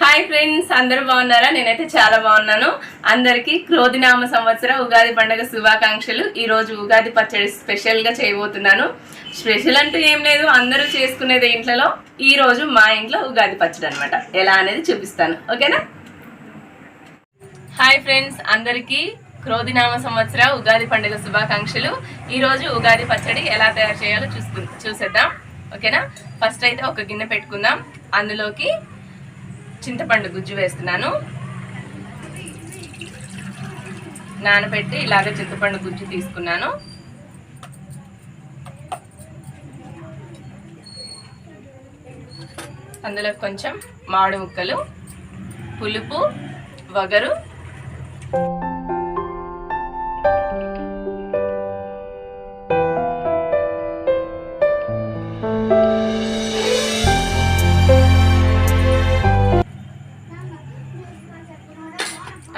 Hi friends అందరూ బాగున్నారా? నేనైతే చాలా బాగున్నాను. అందరికీ క్రోధినామ సంవత్సర ఉగాది పండుగ శుభాకాంక్షలు. ఈరోజు ఉగాది పచ్చడి స్పెషల్గా చేయబోతున్నాను. స్పెషల్ అంటూ ఏం లేదు అందరూ చేసుకునేది ఇంట్లో ఈ రోజు మా ఇంట్లో ఉగాది పచ్చడి అనమాట ఎలా అనేది చూపిస్తాను. ఓకేనా? హాయ్ ఫ్రెండ్స్ అందరికీ క్రోధినామ సంవత్సర ఉగాది పండుగ శుభాకాంక్షలు. ఈ రోజు ఉగాది పచ్చడి ఎలా తయారు చేయాలో చూసుకు చూసేద్దాం. ఓకేనా? ఫస్ట్ అయితే ఒక గిన్నె పెట్టుకుందాం. అందులోకి చింతపండు గుజ్జు వేస్తున్నాను. నానబెట్టి ఇలాగ చింతపండు గుజ్జు తీసుకున్నాను. అందులో కొంచెం మామిడి ముక్కలు పులుపు వగరు.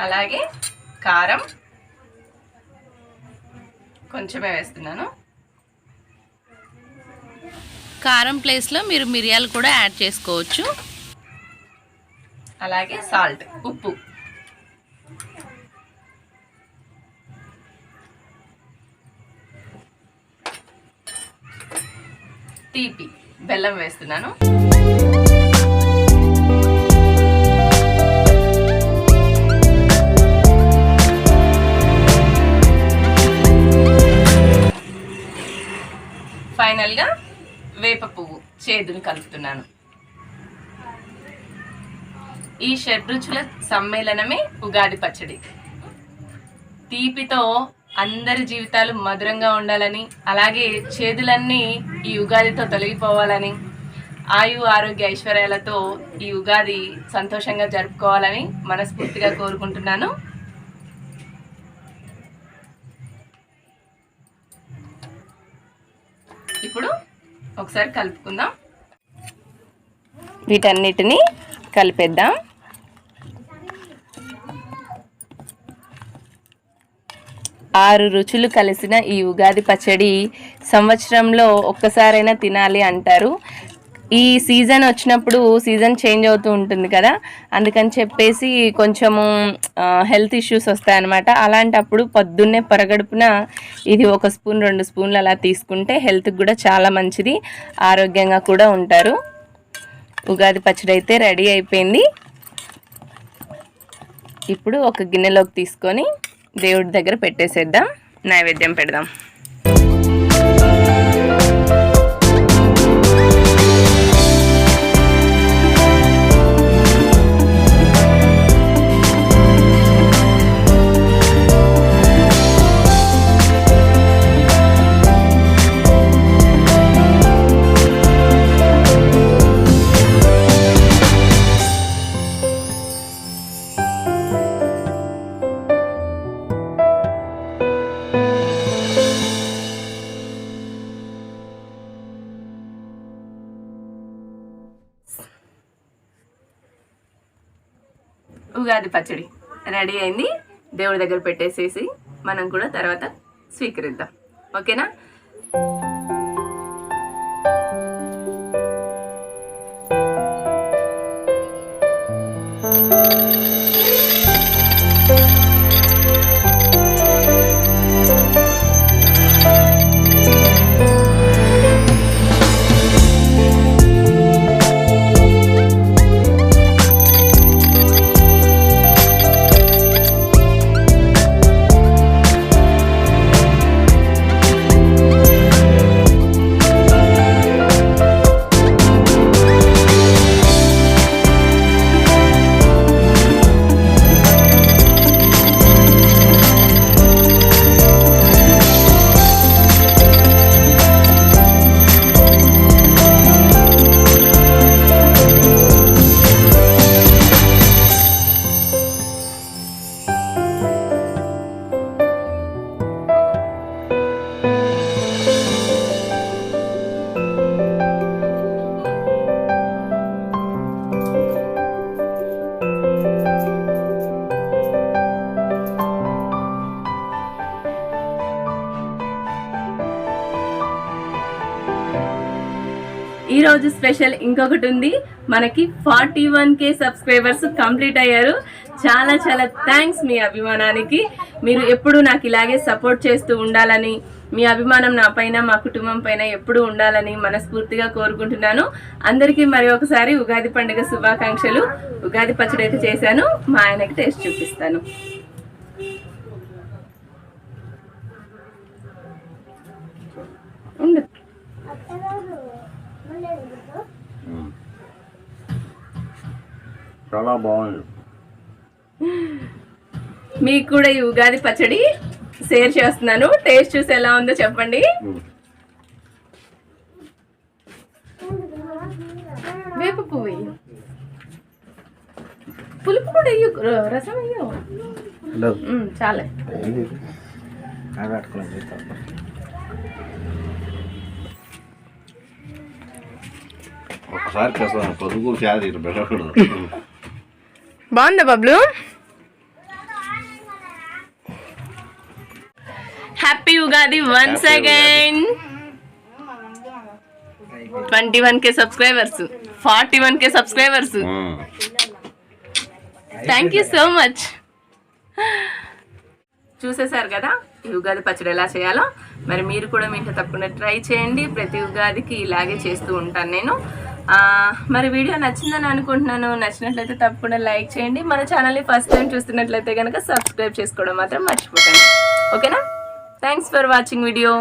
అలాగే కారం కొంచెమే వేస్తున్నాను. కారం ప్లేస్లో మీరు మిరియాలు కూడా యాడ్ చేసుకోవచ్చు. అలాగే సాల్ట్ ఉప్పు. తీపి బెల్లం వేస్తున్నాను. ఫైనల్గా వేప పువ్వు చేదుని కలుపుతున్నాను. ఈ షడ్రుచుల సమ్మేళనమే ఉగాది పచ్చడి. తీపితో అందరి జీవితాలు మధురంగా ఉండాలని అలాగే చేదులన్నీ ఈ ఉగాదితో తొలగిపోవాలని ఆయు ఆరోగ్య ఐశ్వర్యాలతో ఈ ఉగాది సంతోషంగా జరుపుకోవాలని మనస్ఫూర్తిగా కోరుకుంటున్నాను. ఇప్పుడు ఒకసారి కలుపుకుందాం. వీటన్నిటిని కలిపేద్దాం. ఆరు రుచులు కలిసిన ఈ ఉగాది పచ్చడి సంవత్సరంలో ఒక్కసారైనా తినాలి అంటారు. ఈ సీజన్ వచ్చినప్పుడు సీజన్ చేంజ్ అవుతూ ఉంటుంది కదా. అందుకని చెప్పేసి కొంచెము హెల్త్ ఇష్యూస్ వస్తాయన్నమాట. అలాంటప్పుడు పొద్దున్నే పొరగడుపున ఇది ఒక స్పూన్ రెండు స్పూన్లు అలా తీసుకుంటే హెల్త్కి కూడా చాలా మంచిది. ఆరోగ్యంగా కూడా ఉంటారు. ఉగాది పచ్చడి అయితే రెడీ అయిపోయింది. ఇప్పుడు ఒక గిన్నెలోకి తీసుకొని దేవుడి దగ్గర పెట్టేసేద్దాం. నైవేద్యం పెడదాం. ఉగాది పచ్చడి రెడీ అయింది. దేవుడి దగ్గర పెట్టేసేసి మనం కూడా తర్వాత స్వీకరిద్దాం. ఓకేనా? రోజు స్పెషల్ ఇంకొకటి ఉంది. మనకి forty one K subscribers complete అయ్యారు. చాలా చాలా థ్యాంక్స్ మీ అభిమానానికి. మీరు ఎప్పుడు నాకు ఇలాగే సపోర్ట్ చేస్తూ ఉండాలని మీ అభిమానం నా పైన మా కుటుంబం పైన ఎప్పుడు ఉండాలని మనస్ఫూర్తిగా కోరుకుంటున్నాను. అందరికీ మరి ఒకసారి ఉగాది పండుగ శుభాకాంక్షలు. ఉగాది పచ్చడి అయితే చేశాను. మా ఆయనకి టేస్ట్ చూపిస్తాను. చాలా బాగుంది. మీకు కూడా ఈ ఉగాది పచ్చడి షేర్ చేస్తున్నాను. టేస్ట్ చూసి ఎలా ఉందో చెప్పండి. వేప పువ్వు పులుపు కూడా వెయ్యు ర- రసం ఉమ్, చాలే. ఒకసారి పొదుగు క్యాది పెట్టకూడదు. బాగుందా Bablu? Happy Ugadi once again twenty one K subscribers forty one K subscribers thank you so much చూసేశారు కదా ఈ ఉగాది పచ్చడి ఎలా చేయాలో? మరి మీరు కూడా మీ ఇంట్లో తప్పకుండా ట్రై చేయండి. ప్రతి ఉగాదికి ఇలాగే చేస్తూ ఉంటాను నేను. మరి వీడియో నచ్చిందని అనుకుంటున్నాను. నచ్చినట్లయితే తప్పకుండా లైక్ చేయండి. మన ఛానల్ని ఫస్ట్ టైం చూస్తున్నట్లయితే కనుక సబ్స్క్రైబ్ చేసుకోవడం మాత్రం మర్చిపోకండి. ఓకేనా? Thanks for watching video